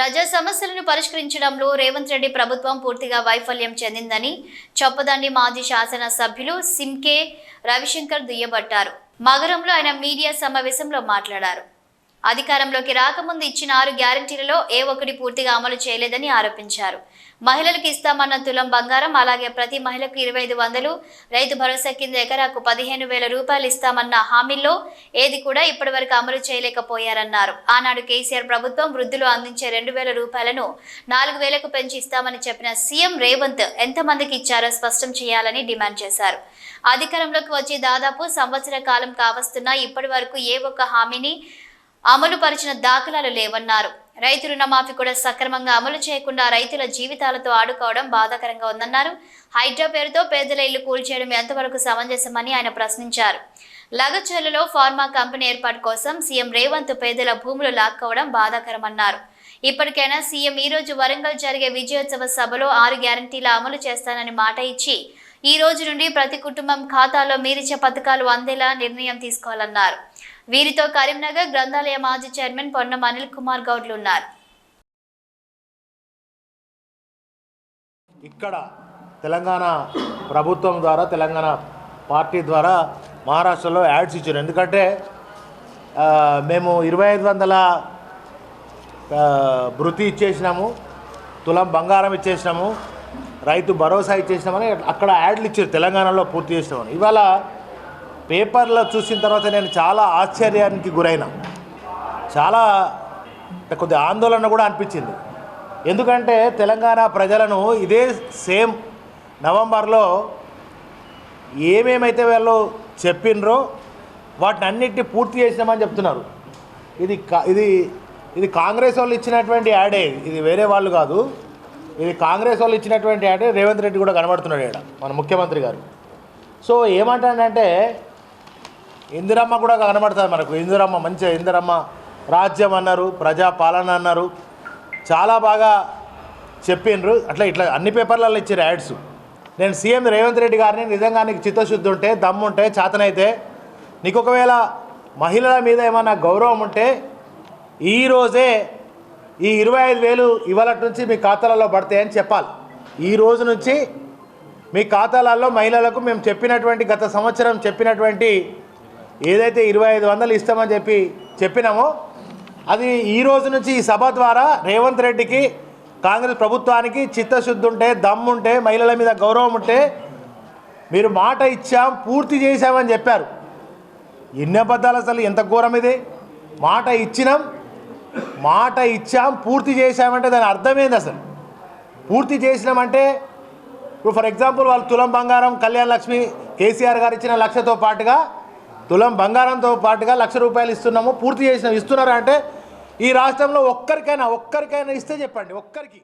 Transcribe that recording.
ప్రజా సమస్యలను పరిష్కరించడంలో రేవంత్ రెడ్డి ప్రభుత్వం పూర్తిగా వైఫల్యం చెందిందని చొప్పదండి మాజీ శాసన సభ్యులు సింకే రవిశంకర్ దుయ్యబట్టారు. మగరంలో ఆయన మీడియా సమావేశంలో మాట్లాడారు. అధికారంలోకి రాకముందు ఇచ్చిన ఆరు గ్యారంటీలలో ఏ ఒక్కటి పూర్తిగా అమలు చేయలేదని ఆరోపించారు. మహిళలకు ఇస్తామన్న తులం బంగారం అలాగే ప్రతి మహిళకు ఇరవై ఐదు వందలు రైతు భరోసా కింద ఎకరాకు పదిహేను వేల రూపాయలు ఇస్తామన్న హామీల్లో ఏది కూడా ఇప్పటివరకు అమలు చేయలేకపోయారన్నారు. ఆనాడు కేసీఆర్ ప్రభుత్వం వృద్ధులు అందించే రెండు వేల రూపాయలను నాలుగు వేలకు పెంచి ఇస్తామని చెప్పిన సీఎం రేవంత్ ఎంతమందికి ఇచ్చారో స్పష్టం చేయాలని డిమాండ్ చేశారు. అధికారంలోకి వచ్చి దాదాపు సంవత్సర కాలం కావస్తున్నా ఇప్పటి వరకు ఏ ఒక్క హామీని అమలు పరిచిన దాఖలాలు లేవన్నారు. రైతు రుణమాఫీ కూడా సక్రమంగా అమలు చేయకుండా రైతుల జీవితాలతో ఆడుకోవడం బాధాకరంగా ఉందన్నారు. హైడ్రా పేరుతో పేదల ఇల్లు కూల్చేయడం ఎంతవరకు సమంజసమని ఆయన ప్రశ్నించారు. లగచర్లలో ఫార్మా కంపెనీ ఏర్పాటు కోసం సీఎం రేవంత్ పేదల భూములు లాక్కోవడం బాధాకరమన్నారు. ఇప్పటికైనా సీఎం ఈరోజు వరంగల్ జరిగే విజయోత్సవ సభలో ఆరు గ్యారంటీల అమలు చేస్తానని మాట ఇచ్చి ఈ రోజు నుండి ప్రతి కుటుంబం ఖాతాలో మీరిచ్చే పథకాలు అందేలా నిర్ణయం తీసుకోవాలన్నారు. వీరితో కరీంనగర్ గ్రంథాలయ మాజీ చైర్మన్ పొన్నం అనిల్ కుమార్ గౌడ్లు ఉన్నారు. ఇక్కడ తెలంగాణ ప్రభుత్వం ద్వారా తెలంగాణ పార్టీ ద్వారా మహారాష్ట్రలో యాడ్స్ ఇచ్చారు. ఎందుకంటే మేము ఇరవై ఐదు వందల వృత్తి భృతి ఇచ్చేసినాము తులం బంగారం ఇచ్చేసినాము రైతు భరోసా ఇచ్చేసినామని అక్కడ యాడ్లు ఇచ్చారు తెలంగాణలో పూర్తి చేసినామని. ఇవాళ పేపర్లో చూసిన తర్వాత నేను చాలా ఆశ్చర్యానికి గురైన. చాలా కొద్ది ఆందోళన కూడా అనిపించింది. ఎందుకంటే తెలంగాణ ప్రజలను ఇదే సేమ్ నవంబర్లో ఏమేమైతే వాళ్ళు చెప్పినరో వాటిని అన్నిటిని పూర్తి చేసినామని చెప్తున్నారు. ఇది ఇది ఇది కాంగ్రెస్ వాళ్ళు ఇచ్చినటువంటి యాడే ఇది వేరే వాళ్ళు కాదు. ఇది కాంగ్రెస్ వాళ్ళు ఇచ్చినటువంటి అంటే రేవంత్ రెడ్డి కూడా కనబడుతున్నాడు ఇక్కడ మన ముఖ్యమంత్రి గారు. సో ఏమంటాడంటే ఇందిరమ్మ కూడా కనబడుతుంది మనకు. ఇందిరమ్మ మంచిగా ఇందిరమ్మ. రాజ్యం అన్నారు ప్రజాపాలన అన్నారు. చాలా బాగా చెప్పిండ్రు. అట్లా ఇట్లా అన్ని పేపర్లలో ఇచ్చారు యాడ్స్. నేను సీఎం రేవంత్ రెడ్డి గారిని నిజంగా నీకు చిత్తశుద్ధి ఉంటే దమ్ము ఉంటే చేతనైతే నీకు ఒకవేళ మహిళల మీద ఏమైనా గౌరవం ఉంటే ఈ రోజే ఈ ఇరవై ఐదు వేలు ఇవాళ నుంచి మీ ఖాతాలలో పడతాయని చెప్పాలి. ఈ రోజు నుంచి మీ ఖాతాలలో మహిళలకు మేము చెప్పినటువంటి గత సంవత్సరం చెప్పినటువంటి ఏదైతే ఇరవై ఐదు వందలు ఇస్తామని చెప్పి చెప్పినామో అది ఈ రోజు నుంచి ఈ సభ ద్వారా రేవంత్ రెడ్డికి కాంగ్రెస్ ప్రభుత్వానికి చిత్తశుద్ధి ఉంటే దమ్ముంటే మహిళల మీద గౌరవం ఉంటే మీరు మాట ఇచ్చాం పూర్తి చేశామని చెప్పారు. ఎన్ని అబద్ధాలు అసలు ఎంత ఘోరం ఇది? మాట ఇచ్చినాం మాట ఇచ్చాం పూర్తి చేశామంటే దాని అర్థమైంది అసలు? పూర్తి చేసినామంటే ఇప్పుడు ఫర్ ఎగ్జాంపుల్ వాళ్ళు తులం బంగారం కళ్యాణ్ లక్ష్మి కేసీఆర్ గారు ఇచ్చిన లక్షతో పాటుగా తులం బంగారంతో పాటుగా లక్ష రూపాయలు ఇస్తున్నాము పూర్తి చేసినాం. ఇస్తున్నారా అంటే ఈ రాష్ట్రంలో ఒక్కరికైనా ఒక్కరికైనా ఇస్తే చెప్పండి ఒక్కరికి.